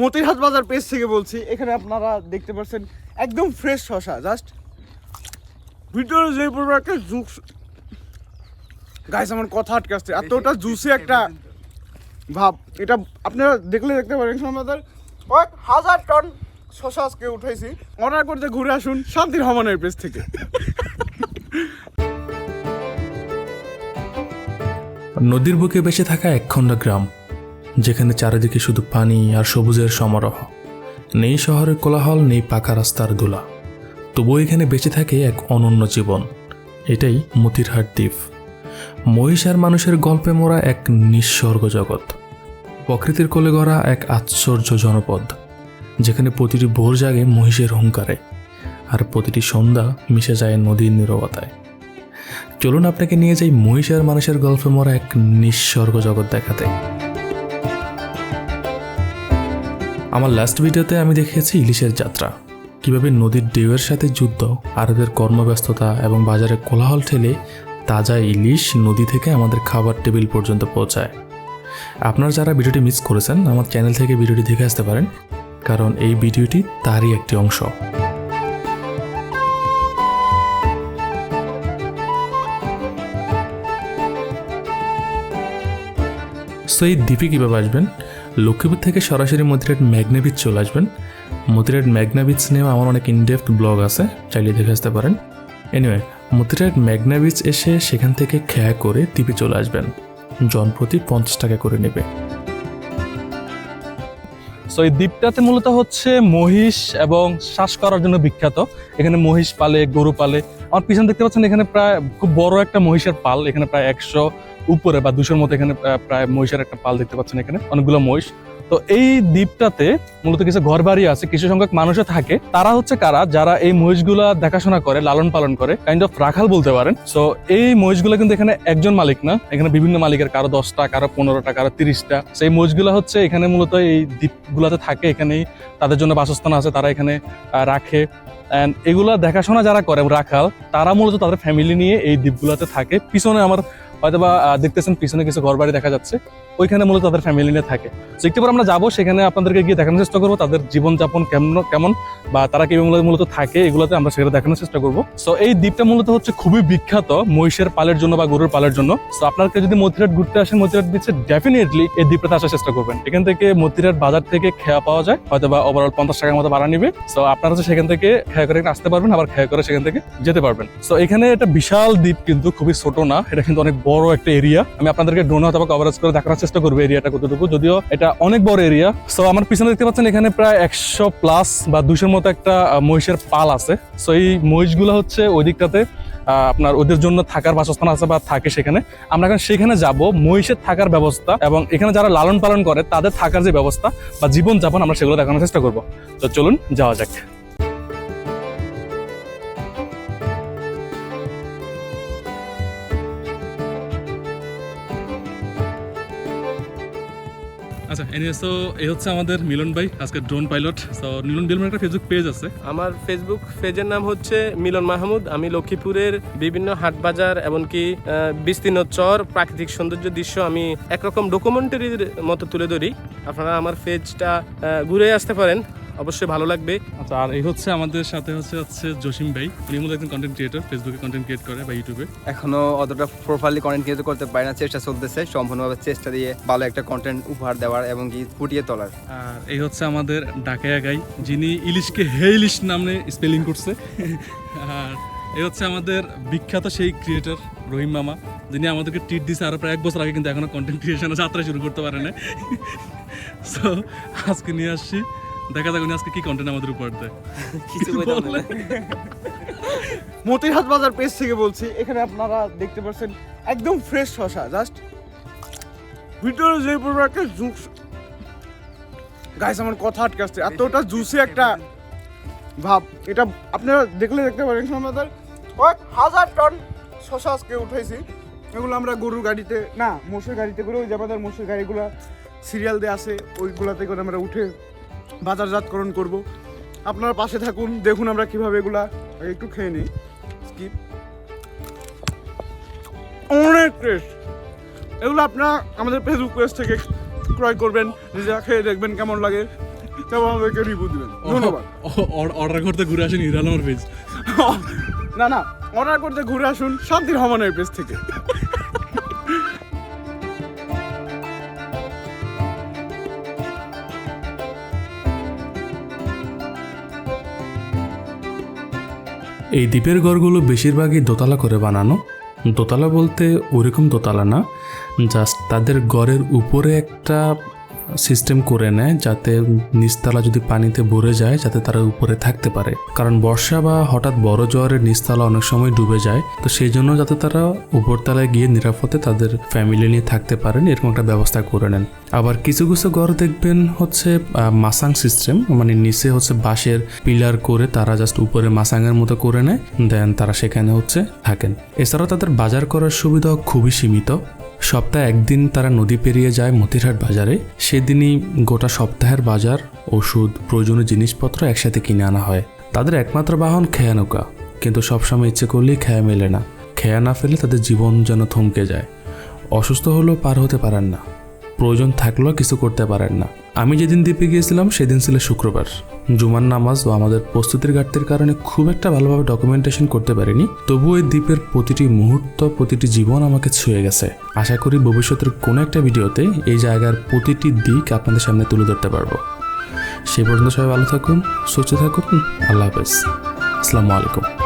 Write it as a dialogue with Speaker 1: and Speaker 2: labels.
Speaker 1: মতিরহাট বাজার পেজ থেকে বলছি এখানে আপনারা দেখতে পাচ্ছেন একদম ফ্রেশ শশা জাস্ট ভিতরে যে প্রোডাক্টের জুস গাইস আমার কথা আটকে আসছে এতটা জুসি একটা ভাব। এটা আপনারা দেখলে দেখতে পারেন আমাদের কয়েক হাজার টন শশা আজকে উঠাইছি। অর্ডার করতে ঘুরে আসুন শান্তির হমানের পেজ থেকে।
Speaker 2: নদীর বুকে বেঁচে থাকা একখণ্ড গ্রাম যেখানে চারিদিকে শুধু পানি আর সবুজের সমারোহ। নেই শহরের কোলাহল, নেই পাকা রাস্তার দোলা। তবুও এখানে বেঁচে থাকে এক অনন্য জীবন। এটাই মতিরহাট দ্বীপ। মহিষ আর মানুষের গল্পে মোড়া এক নিঃস্বর্গ জগৎ। প্রকৃতির কোলে গড়া এক আশ্চর্য জনপদ, যেখানে প্রতিটি ভোর জাগে মহিষের হুঙ্কারে, আর প্রতিটি সন্ধ্যা মিশে যায় নদীর নিরবতায়। চলুন আপনাকে নিয়ে যাই মহিষ আর মানুষের গল্পে মরা এক নিঃস্বর্গ জগৎ দেখাতে। আমার লাস্ট ভিডিওতে আমি দেখিয়েছি ইলিশের যাত্রা। কীভাবে নদীর ঢেউয়ের সাথে যুদ্ধ, আরবের কর্মব্যস্ততা এবং বাজারে কোলাহল ঠেলে তাজা ইলিশ নদী থেকে আমাদের খাবার টেবিল পর্যন্ত পৌঁছায়। আপনারা যারা ভিডিওটি মিস করেছেন, আমার চ্যানেল থেকে ভিডিওটি দেখে আসতে পারেন, কারণ এই ভিডিওটি তারই একটি অংশ। সো এই দ্বীপে কীভাবে আসবেন? লক্ষ্মীপুর থেকে সরাসরি মতিরাট ম্যাগনা বিচ চলে আসবেন। মতিরাট ম্যাগনা বিচ নিয়েও আমার অনেক ইনডেপথ ব্লগ আছে, চাইলে দেখে আসতে পারেন। এনিওয়ে মতিরাট ম্যাগনা বিচ এসে সেখান থেকে খেয়া করে দ্বীপে চলে আসবেন। জনপ্রতি পঞ্চাশ টাকা করে নেবে।
Speaker 3: সো এই দ্বীপটাতে মূলত হচ্ছে মহিষ এবং শ্বাস করার জন্য বিখ্যাত। এখানে মহিষ পালে, গরু পালে আমার পিছনে দেখতে পাচ্ছেন এখানে প্রায় খুব বড় একটা মহিষের পাল, এখানে প্রায় একশো উপরে বা দুশোর মতো এখানে প্রায় মহিষের একটা পাল দেখতে পাচ্ছেন এখানে, অনেকগুলো মহিষ। তো এই দ্বীপটাতে মূলত কিছু ঘর বাড়ি আছে, কিছু সংখ্যক মানুষও থাকে। তারা হচ্ছে কারা? যারা এই মহিষগুলা দেখাশোনা করে, লালন পালন করে কাইন্ড অফ রাখাল বলতে পারেন। সো এই মহিষগুলো কিন্তু এখানে একজন মালিক না। এখানে বিভিন্ন মালিকের কারও দশটা, কারও পনেরোটা, কারও তিরিশটা। সেই মহিষগুলো হচ্ছে এখানে মূলত এই দ্বীপগুলোতে থাকে। এখানেই তাদের জন্য বাসস্থান আছে, তারা এখানে রাখে। অ্যান্ড এগুলা দেখাশোনা যারা করে, রাখাল, তারা মূলত তাদের ফ্যামিলি নিয়ে এই দ্বীপগুলোতে থাকে। পিছনে আমার হয়তো বা দেখতেছেন, পিছনে কিছু ঘর বাড়ি দেখা যাচ্ছে। ওইখানে মূলত তাদের ফ্যামিলি নিয়ে থাকে। তো একটু আমরা যাব, সেখানে আপনাদেরকে গিয়ে দেখানোর চেষ্টা করব, তাদের জীবনযাপন কেমন কেমন, বা তারা কীভাবে মূলত- থাকে, এগুলোতে আমরা সেটা দেখানোর চেষ্টা করব। সো এই দ্বীপটা মূলত হচ্ছে খুবই বিখ্যাত মহিষের পালের জন্য বা গরুর পালের জন্য। সো আপনাকে যদি মতিরাট ঘুরতে আসেন মতিরাট দিচ্ছে ডেফিনেটলি এই দ্বীপটাতে আসার চেষ্টা করবেন। এখান থেকে মতিরাট বাজার থেকে খেয়া পাওয়া যায়, হয়তো বা ওভারঅল পঞ্চাশ টাকার মতো ভাড়া নিবে। সো আপনারা হচ্ছে সেখান থেকে খেয়া করে আসতে পারবেন, আবার খেয়া করে সেখান থেকে যেতে পারবেন। সো এখানে একটা বিশাল দ্বীপ কিন্তু খুবই ছোট না, এটা কিন্তু অনেক বড় একটা এরিয়া আমি আপনাদেরকে ড্রোন অথবা কভারেজ করে দেখানোর চেষ্টা করব এরিয়াটা কতটুকু, যদিও এটা অনেক বড় এরিয়া। সো আমার পিছনে দেখতে পাচ্ছেন এখানে প্রায় একশো প্লাস বা দুশোর মতো একটা মহিষের পাল আছে। সো এই মহিষগুলো হচ্ছে ওই দিকটাতে আপনার ওদের জন্য থাকার বাসস্থান আছে বা থাকে সেখানে। আমরা এখন সেখানে যাব, মহিষের থাকার ব্যবস্থা এবং এখানে যারা লালন পালন করে, তাদের থাকার যে ব্যবস্থা বা জীবন যাপন আমরা সেগুলো দেখানোর চেষ্টা করব। তো চলুন, যাওয়া যাক। আচ্ছা এনিওয়ে সো এই হচ্ছে আমাদের মিলন ভাই, আজকে drone pilot so Milan Milan একটা ফেসবুক পেজ আছে।
Speaker 4: আমার ফেসবুক পেজের নাম হচ্ছে মিলন মাহমুদ। আমি লক্ষ্মীপুরের বিভিন্ন হাট বাজার এমনকি বিস্তীর্ণ চর, প্রাকৃতিক সৌন্দর্য দৃশ্য আমি একরকম ডকুমেন্টারির মতো তুলে ধরি। আপনারা আমার পেজটা ঘুরে আসতে পারেন। অবশ্যই ভালো লাগবে।
Speaker 3: আচ্ছা আর এই হচ্ছে আমাদের সাথে হচ্ছে হচ্ছে জসিম ভাই। উনি মূলত একজন কন্টেন্ট ক্রিয়েটর ফেসবুকে কন্টেন্ট ক্রিয়েট করে বা ইউটিউবে
Speaker 5: এখনও অতটা প্রপারলি কন্টেন্ট ক্রিয়েট করতে পারি না চেষ্টা চলতেছে সম্পূর্ণভাবে চেষ্টা দিয়ে ভালো একটা কন্টেন্ট উপহার দেওয়ার এবং কি ফুটিয়ে তোলার।
Speaker 3: আর এই হচ্ছে আমাদের ডাকায়া গাই যিনি ইলিশকে হে ইলিশ নামে স্পেলিং করছে। আর এই হচ্ছে আমাদের বিখ্যাত সেই ক্রিয়েটর রহিম মামা যিনি আমাদেরকে ট্রিট দিছে আরও প্রায় এক বছর আগে কিন্তু এখনও কন্টেন্ট ক্রিয়েশনের যাত্রা শুরু করতে পারে না সো আজকে নিয়ে আসছি দেখা যাক উনি আজকে কি কন্টেন্ট আমাদের উপর দেয়।
Speaker 5: কিছু।
Speaker 1: মতিরহাট বাজার পেজ থেকে বলছি এখানে আপনারা দেখতে পাচ্ছেন একদম ফ্রেশ শশা জাস্ট ভিতরে যে প্রোডাক্টের জুস গাইস আমার কথা আটকে আসছে। এতটা জুসি একটা ভাব। এটা আপনারা দেখলে দেখতে পারেন আমাদের কয়েক হাজার টন শশা আজকে উঠাইছি। এগুলো আমরা গরুর গাড়িতে না মোষের গাড়িতে করে ওই যে আমাদের মোষের গাড়িগুলো সিরিয়াল দিয়ে আসে ওইগুলাতে করে আমরা উঠে বাজারজাতকরণ করব। আপনারা পাশে থাকুন দেখুন আমরা কীভাবে এগুলা আগে একটু খেয়ে নিই। স্কিপ অনেক টেস্ট এগুলো আপনারা আমাদের ফেসবুক পেজ থেকে ক্রয় করবেন নিজেরা খেয়ে দেখবেন কেমন লাগে। তারপর আমাদেরকে রিভিউ দিবেন। ধন্যবাদ।
Speaker 3: অর্ডার করতে ঘুরে আসেন হিরাল আমার পেজ
Speaker 1: না না অর্ডার করতে ঘুরে আসুন শান্তির রহমানের পেজ থেকে।
Speaker 2: এই দ্বীপের ঘরগুলো বেশিরভাগই দোতলা করে বানানো। দোতলা বলতে ওরকম দোতলা না, জাস্ট তাদের ঘরের উপরে একটা সিস্টেম করে নেয় যাতে নিচতলা যদি পানিতে ভরে যায়, যাতে তারা উপরে থাকতে পারে। কারণ বর্ষা বা হঠাৎ বড় জোয়ারের নিচতলা অনেক সময় ডুবে যায়, তো সেই জন্য যাতে তারা উপরতলায় গিয়ে নিরাপদে তাদের ফ্যামিলি নিয়ে থাকতে পারেন, এরকম একটা ব্যবস্থা করে নেন। আবার কিছু কিছু ঘর দেখবেন হচ্ছে মাসাং সিস্টেম মানে নিচে হচ্ছে বাঁশের পিলার করে তারা জাস্ট উপরে মাসাঙের মতো করে নেয়, দেন তারা সেখানে হচ্ছে থাকেন। এছাড়াও তাদের বাজার করার সুবিধা খুবই সীমিত। সপ্তাহে একদিন তারা নদী পেরিয়ে যায় মতিরহাট বাজারে। সেদিনই গোটা সপ্তাহের বাজার, ওষুধ, প্রয়োজনীয় জিনিসপত্র একসাথে কিনে আনা হয়। তাদের একমাত্র বাহন খেয়া নৌকা কিন্তু সবসময় ইচ্ছে করলেই খেয়া মেলে না। খেয়া না ফেলে তাদের জীবন যেন থমকে যায়। অসুস্থ হলেও পার হতে পারেন না। প্রয়োজন থাকলেও কিছু করতে পারেন না। আমি যেদিন দ্বীপে গিয়েছিলাম, সেদিন ছিল শুক্রবার। জুমার নামাজ ও আমাদের প্রস্তুতির ঘাটতির কারণে খুব একটা ভালোভাবে ডকুমেন্টেশন করতে পারিনি, তবুও এই দ্বীপের প্রতিটি মুহূর্ত, প্রতিটি জীবন আমাকে ছুঁয়ে গেছে। আশা করি ভবিষ্যতের কোনো একটা ভিডিওতে এই জায়গার প্রতিটি দিক আপনাদের সামনে তুলে ধরতে পারব। সে পর্যন্ত সবাই ভালো থাকুন, সুস্থ থাকুন, আল্লাহ হাফেজ। আসসালামু আলাইকুম।